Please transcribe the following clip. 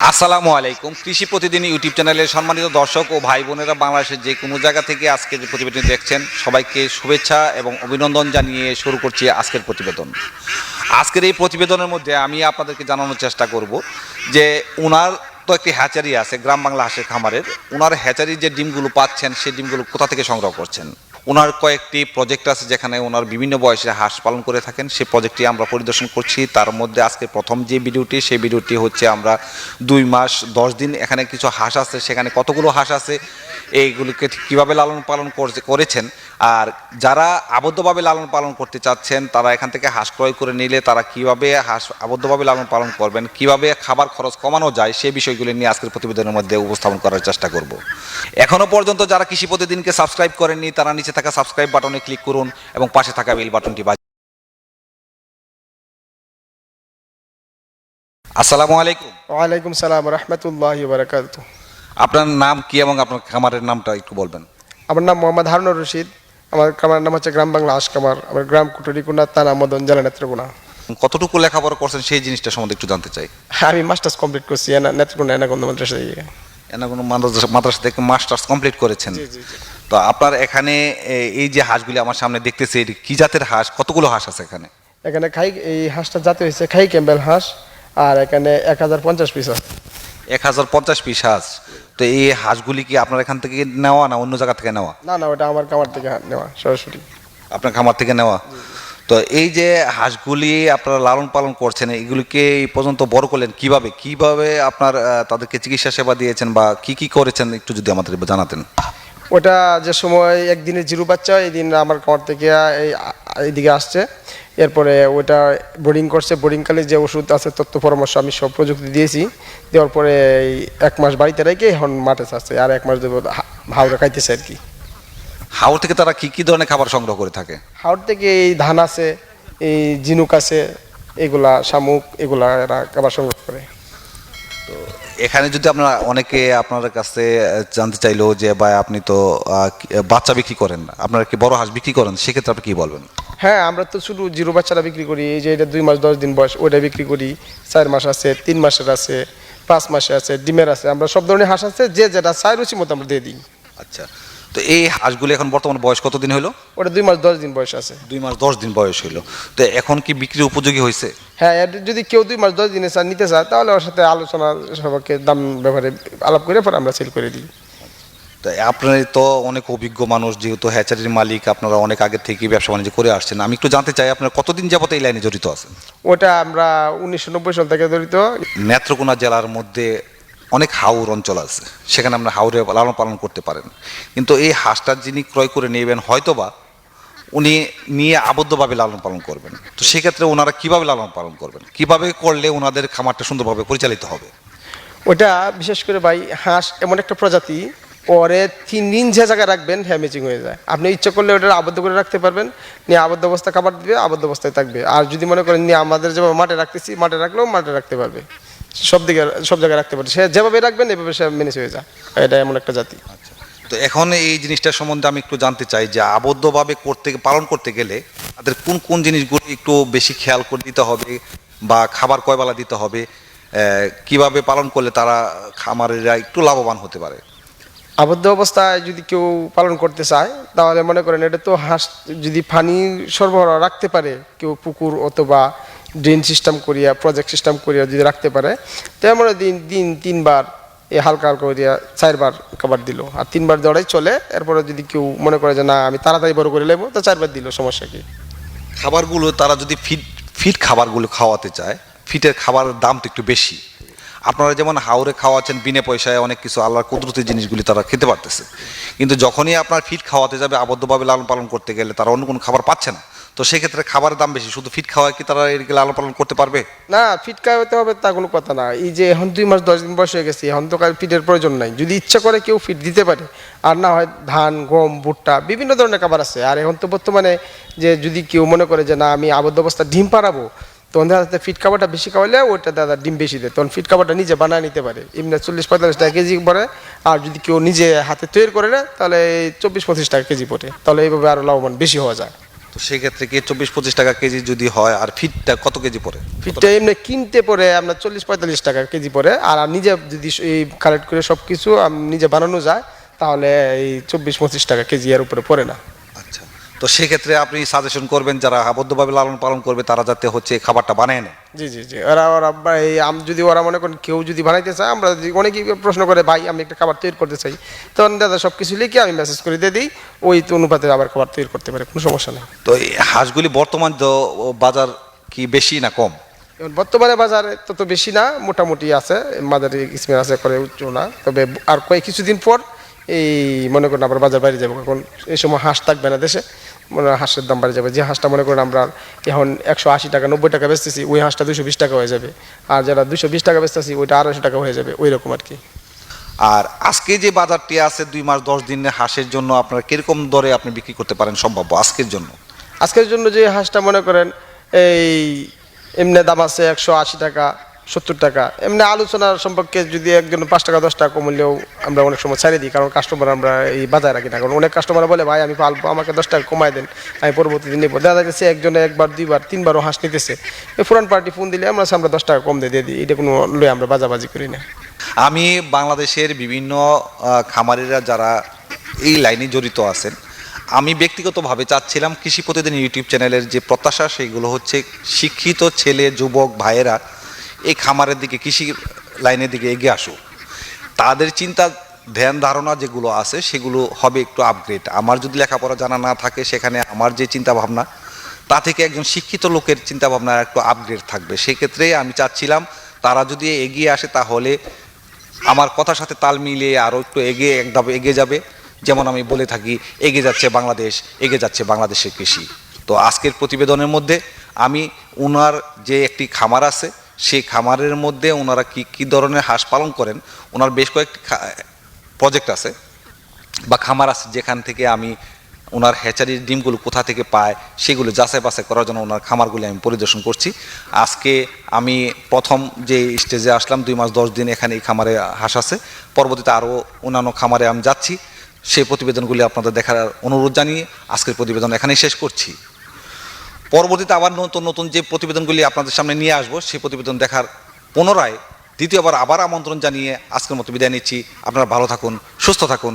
আসসালামু আলাইকুম। কৃষি প্রতিদিন ইউটিউব চ্যানেলের সম্মানিত দর্শক ও ভাই বোনেরা বাংলাদেশের যে কোনো জায়গা থেকে আজকে যে প্রতিবেদন দেখছেন, সবাইকে শুভেচ্ছা এবং অভিনন্দন জানিয়ে শুরু করছি আজকের প্রতিবেদন। আজকের এই প্রতিবেদনের মধ্যে আমি আপনাদেরকে জানানোর চেষ্টা করব যে ওনার তো একটি হ্যাচারি আছে, গ্রাম বাংলা হাঁসের খামারের। ওনার হ্যাচারির যে ডিমগুলো পাচ্ছেন সেই ডিমগুলো কোথা থেকে সংগ্রহ করছেন? ওনার কয়েকটি প্রজেক্ট আছে যেখানে ওনার বিভিন্ন বয়সে হাঁস পালন করে থাকেন। সেই প্রজেক্টটি আমরা পরিদর্শন করছি। তার মধ্যে আজকে প্রথম যে ভিডিওটি, সেই ভিডিওটি হচ্ছে আমরা দুই মাস, দশ দিন এখানে কিছু হাঁস আছে, সেখানে কতগুলো হাঁস আছে, এইগুলিকে কীভাবে লালন পালন করছে, করেছেন। আর যারা আবদ্ধভাবে লালন পালন করতে চাচ্ছেন তারা এখান থেকে হাঁস ক্রয় করে নিলে তারা কীভাবে হাঁস আবদ্ধভাবে লালন পালন করবেন কীভাবে খাবার খরচ কমানো যায় সেই বিষয়গুলি নিয়ে আজকের প্রতিবেদনের মধ্যে উপস্থাপন করার চেষ্টা করব। এখনও পর্যন্ত যারা কৃষি প্রতিদিনকে সাবস্ক্রাইব করেননি তারা নিচে থাকা সাবস্ক্রাইব বাটনে ক্লিক করুন এবং পাশে থাকা বেল বাটনটি বাজ আসসালামু আলাইকুম। ওয়ালাইকুম সালাম রহমতুল্লাহ বারাকাত আপনার নাম কি এবং আপনার খামারের নামটা একটু বলবেন। আমার নাম মোহাম্মদ হারুনুর রশিদ। আমার কামার নাম হচ্ছে গ্রাম বাংলা আশকামার। আমার গ্রাম কুটুরিকুনা থানা মদন জেলা নেত্রকোনা। কতটুকু লেখাপড়া করছেন সেই জিনিসটা সম্বন্ধে একটু জানতে চাই। হ্যাঁ আমি মাস্টার্স কমপ্লিট করছি এনা নেত্রকোনা এনাগন্ধ মাদ্রাসা থেকে। এনা কোনো মাদ্রাসা মাদ্রাসা থেকে মাস্টার্স কমপ্লিট করেছেন। জি, জি, জি। তো আপনার এখানে এই যে হাঁসগুলি আমার সামনে দেখতেছি কি জাতের হাঁস? কতগুলো হাঁস আছে এখানে? এখানে খাই এই হাঁসটা জাতি হয়েছে খাই ক্যাম্বেল হাঁস আর এখানে এক হাজার পঞ্চাশ পিস আছে। এক হাজার পঞ্চাশ পিস হাঁস। তো এই হাঁসগুলি কি আপনার এখান থেকে নেওয়া না অন্য জায়গা থেকে নেওয়া? না না ওটা আমার খামার থেকে নেওয়া সরাসরি। আপনার খামার থেকে নেওয়া? তো এই যে হাঁসগুলি আপনারা লালন পালন করছেন এগুলিকে এই পর্যন্ত বড় করলেন কীভাবে? কীভাবে আপনার তাদেরকে চিকিৎসা সেবা দিয়েছেন বা কি কি করেছেন একটু যদি আমাদের জানাতেন? ওটা যে সময় একদিনের জিরো বাচ্চা এই দিন আমার কামার থেকে এই এইদিকে আসছে। এরপরে ওটা বোর্ডিং করছে। বোর্ডিংকালে যে ওষুধ আছে তথ্য পরামর্শ আমি সব প্রযুক্তি দিয়েছি। দেওয়ার পরে এই এক মাস বাড়িতে রেখে এখন মাঠে চাচ্ছে আর এক মাস দেবো হাওড়া খাইতেছে আর কি। হাওড় থেকে তারা কি কি ধরনের খাবার সংগ্রহ করে থাকে? হাওড় থেকে এই ধান আছে এই ঝিনুক আছে এগুলা শামুক এগুলা এরা খাবার সংগ্রহ করে। এখানে যদি আপনারা অনেকে আপনার কাছে জানতে চাইলো যে ভাই আপনি তো বাচ্চা বিক্রি করেন না। আপনারা কি বড় হাঁস বিক্রি করেন? সেক্ষেত্রে আপনি কি বলবেন? হ্যাঁ আমরা তো শুধু জিরো বাচ্চারা বিক্রি করি। এই যে এটা দুই মাস দশ দিন বয়স ওইটা বিক্রি করি। চার মাস আছে তিন মাসের আছে পাঁচ মাসে আছে ডিমের আছে। আমরা সব ধরনের হাঁস আছে যে যেটা চাই রুচি মতো আমরা দিয়ে দিই। আচ্ছা। তো এই হাঁসগুলি এখন বর্তমান বয়স কতদিন হলো ওটা দুই মাস দশ দিন বয়স আছে। দুই মাস দশ দিন বয়স হলো তো এখন কি বিক্রি উপযোগী হয়েছে হ্যাঁ যদি কেউ দুই মাস দশ দিনে চান নিতে চায় তাহলে ওর সাথে আলোচনা সবাইকে দাম ব্যাপারে আলাপ করে পরে আমরা সেল করে দিই। তো আপনার তো অনেক অভিজ্ঞ মানুষ যেহেতু হ্যাচারির মালিক আপনারা অনেক আগে থেকে ব্যবসা বাণিজ্য করে আসছেন। আমি একটু জানতে চাই আপনার কতদিন যাবত এই লাইনে জড়িত আছেন? ওটা আমরা উনিশশো নব্বই সাল থেকে জড়িত। নেত্রকোনা জেলার মধ্যে অনেক হাওর অঞ্চল আছে, সেখানে আমরা হাওরে লালন পালন করতে পারেন। কিন্তু এই হাঁসটা যিনি ক্রয় করে নেবেন, হয়তোবা উনি নিয়ে আবদ্ধভাবে লালন পালন করবেন। তো সেক্ষেত্রে ওনারা কীভাবে লালন পালন করবেন? কীভাবে করলে ওনাদের খামারটা সুন্দরভাবে পরিচালিত হবে? ওটা বিশেষ করে ভাই, হাঁস এমন একটা প্রজাতি, পরে তিন দিন যে জায়গায় রাখবেন হ্যাঁ ম্যাচিং হয়ে যায়। আপনি ইচ্ছা করলে ওটা আবদ্ধ করে রাখতে পারবেন, নিয়ে আবদ্ধ অবস্থা খাবার দিবে, আবদ্ধ অবস্থায় থাকবে। আর যদি মনে করেন, নিয়ে আমাদের যেভাবে মাঠে রাখতেছি, মাঠে রাখলেও মাঠে রাখতে পারবে। সব দিকে সব জায়গায় রাখতে পারে সে যেভাবে রাখবেন এভাবে সে মেনে চলে যায়। এটা এমন একটা জাতি। তো এখন এই জিনিসটা সম্বন্ধে আমি একটু জানতে চাই যে আবদ্ধভাবে করতে পালন করতে গেলে তাদের কোন কোন জিনিসগুলো একটু বেশি খেয়াল করে দিতে হবে বা খাবার কয়বেলা দিতে হবে কীভাবে পালন করলে তারা খামারেরা একটু লাভবান হতে পারে? আবদ্ধ অবস্থায় যদি কেউ পালন করতে চায় তাহলে মনে করেন এটা তো হাঁস যদি পানি সরবরাহ রাখতে পারে কেউ পুকুর অথবা ড্রেন সিস্টেম করিয়া প্রজেক্ট সিস্টেম করিয়া যদি রাখতে পারে তেমন দিন দিন, তিনবার এই হালকা হালকা করিয়া চারবার খাবার দিল। আর তিনবার দৌড়াই চলে, এরপরে যদি কেউ মনে করে যে না, আমি তাড়াতাড়ি বড় করে নেব, তো চারবার দিল, সমস্যা কি? খাবারগুলো তারা যদি ফিট ফিট খাবারগুলো খাওয়াতে চায় ফিটের খাবারের দাম তো একটু বেশি। আপনারা যেমন হাওরে খাওয়াচ্ছেন, বিনা পয়সায় অনেক কিছু আল্লাহর কুদরতি জিনিসগুলি তারা খেতে পারতেছে। কিন্তু যখনই আপনার ফিট খাওয়াতে যাবে, আবদ্ধভাবে লালন পালন করতে গেলে তারা অন্য কোনো খাবার পাচ্ছে না। তো সেক্ষেত্রে খাবারের দাম বেশি, শুধু ফিট খাওয়ায় কি তারা এদিকে লালন পালন করতে পারবে? না, ফিট খাওয়াতে হবে তা কোনো কথা না। এই যে এখন দুই মাস, দশ দিন বয়স হয়ে গেছে, এখন তো ফিটের প্রয়োজন নাই। যদি ইচ্ছা করে কেউ ফিট দিতে পারে, আর না হয় ধান, গম, ভুট্টা, বিভিন্ন ধরনের খাবার আছে। আর এখন তো বর্তমানে যে যদি কেউ মনে করে যে, না, আমি আবদ্ধ অবস্থা ডিম পাড়াবো তখন দেখা ফিট খাবারটা বেশি খাওয়ালে ওইটা দাদা ডিম বেশি দেয়। তখন ফিট খাবারটা নিজে বানায় নিতে পারে। এমনি চল্লিশ, পঁয়তাল্লিশ টাকা কেজি পড়ে, আর যদি কেউ নিজে হাতে তৈরি করে নেয়, তাহলে চব্বিশ, পঁচিশ টাকা কেজি পড়ে। তাহলে এইভাবে আরও লাভবান বেশি হওয়া যায়। সেক্ষেত্রে কি চব্বিশ পঁচিশ টাকা কেজি যদি হয়, আর ফিটটা কত কেজি পড়ে? ফিটটা এমনি কিনতে পরে আপনার চল্লিশ পঁয়তাল্লিশ টাকা কেজি পরে আর নিজে যদি এই কালেক্ট করে সব কিছু নিজে বানানো যায়, তাহলে এই চব্বিশ পঁচিশ টাকা কেজি এর উপরে পড়ে না। তো সেক্ষেত্রে আপনি সাজেশন করবেন যারা আবদ্ধভাবে লালন পালন করবে তারা যাতে হচ্ছে খাবারটা বানায় না জি জি জি। ওরা ওরা এই আম যদি ওরা মনে করেন কেউ যদি বানাইতে চায় আমরা যদি অনেকেই প্রশ্ন করে ভাই আমি একটা খাবার তৈরি করতে চাই। তখন দাদা সব কিছু লিখে আমি মেসেজ করে দিয়ে দিই ওই তো অনুপাতে আবার খাবার তৈরি করতে পারে কোনো সমস্যা নেই। তো এই হাঁসগুলি বর্তমান তো বাজার কি বেশি না কম? বর্তমানে বাজারে তত বেশি না মোটামুটি আছে মাঝারি কিসমের আছে করে উচ্চ না। তবে আর কয়েক কিছুদিন পর এই মনে করেন আবার বাজার বাইরে যাব এখন এই সময় হাঁস থাকবে না দেশে। হাঁসের দাম বাড়ে যাবে। যে হাঁসটা মনে করেন আমরা এখন একশো আশি টাকা নব্বই টাকা বেচতেছি ওই হাঁসটা দুশো বিশ টাকা হয়ে যাবে। আর যারা দুশো বিশ টাকা বেচতেছি ওইটা আড়াইশো টাকা হয়ে যাবে ওই রকম আর কি আর আজকে যে বাজারটি আছে দুই মাস দশ দিনের হাঁসের জন্য আপনারা কীরকম দরে আপনি বিক্রি করতে পারেন সম্ভাব্য আজকের জন্য? আজকের জন্য যে হাঁসটা মনে করেন এই এমনি দাম আছে একশো আশি টাকা সত্তর টাকা। এমনি আলোচনার সম্পর্কে যদি একজন পাঁচ টাকা, দশ টাকা কমলেও আমরা অনেক সময় ছাড়িয়ে দিই, কারণ কাস্টমার আমরা এই বাজারে রাখি না। কারণ অনেক কাস্টমার বলে, ভাই, আমি পালবো, আমাকে দশ টাকা কমায় দেন, আমি পরবর্তী দিন নেব। দেখা যাচ্ছে একজনে একবার, দুইবার, তিনবারও হাঁস নিতেছে। এই পুরান পার্টি ফোন দিলে আমরা আমরা দশ টাকা কম দিয়ে দিয়ে দিই। এটা কোনো লয়ে আমরা বাজাবাজি করি না। আমি বাংলাদেশের বিভিন্ন খামারিরা যারা এই লাইনে জড়িত আছেন, আমি ব্যক্তিগতভাবে চাচ্ছিলাম কৃষি প্রতিদিন ইউটিউব চ্যানেলের যে প্রত্যাশা, সেগুলো হচ্ছে শিক্ষিত ছেলে, যুবক, ভাইয়েরা এই খামারের দিকে, কৃষি লাইনের দিকে এগিয়ে আসুক তাদের চিন্তা, ধ্যান, ধারণা যেগুলো আছে, সেগুলো হবে একটু আপগ্রেড আমার যদি লেখাপড়া জানা না থাকে, সেখানে আমার যে চিন্তা ভাবনা তা থেকে একজন শিক্ষিত লোকের চিন্তা ভাবনা একটু আপগ্রেড থাকবে। সেক্ষেত্রে আমি চাচ্ছিলাম, তারা যদি এগিয়ে আসে, তাহলে আমার কথার সাথে তাল মিলিয়ে আরও একটু এগিয়ে এক ধাপ এগিয়ে যাবে। যেমন আমি বলে থাকি, এগিয়ে যাচ্ছে বাংলাদেশ, এগিয়ে যাচ্ছে বাংলাদেশের কৃষি। তো আজকের প্রতিবেদনের মধ্যে আমি ওনার যে একটি খামার আছে সেই খামারের মধ্যে ওনারা কি কি ধরনের হাঁস পালন করেন, ওনার বেশ কয়েকটি প্রজেক্ট আছে, বা খামার আছে যেখান থেকে আমি ওনার হ্যাচারির ডিমগুলো কোথা থেকে পায়, সেগুলো যাচাই বাছাই করার জন্য ওনার খামারগুলি আমি পরিদর্শন করছি। আজকে আমি প্রথম যে স্টেজে আসলাম, দুই মাস দশ দিন এখানে এই খামারে হাঁস আছে, পরবর্তীতে আরও অন্যান্য খামারে আমি যাচ্ছি। সেই প্রতিবেদনগুলি আপনাদের দেখার অনুরোধ জানিয়ে আজকের প্রতিবেদন এখানেই শেষ করছি। পরবর্তীতে আবার নতুন নতুন যে প্রতিবেদনগুলি আপনাদের সামনে নিয়ে আসব, সেই প্রতিবেদন দেখার পুনরায় দ্বিতীয়বার আবার আমন্ত্রণ জানিয়ে আজকের মতো বিদায় নিচ্ছি। আপনারা ভালো থাকুন, সুস্থ থাকুন।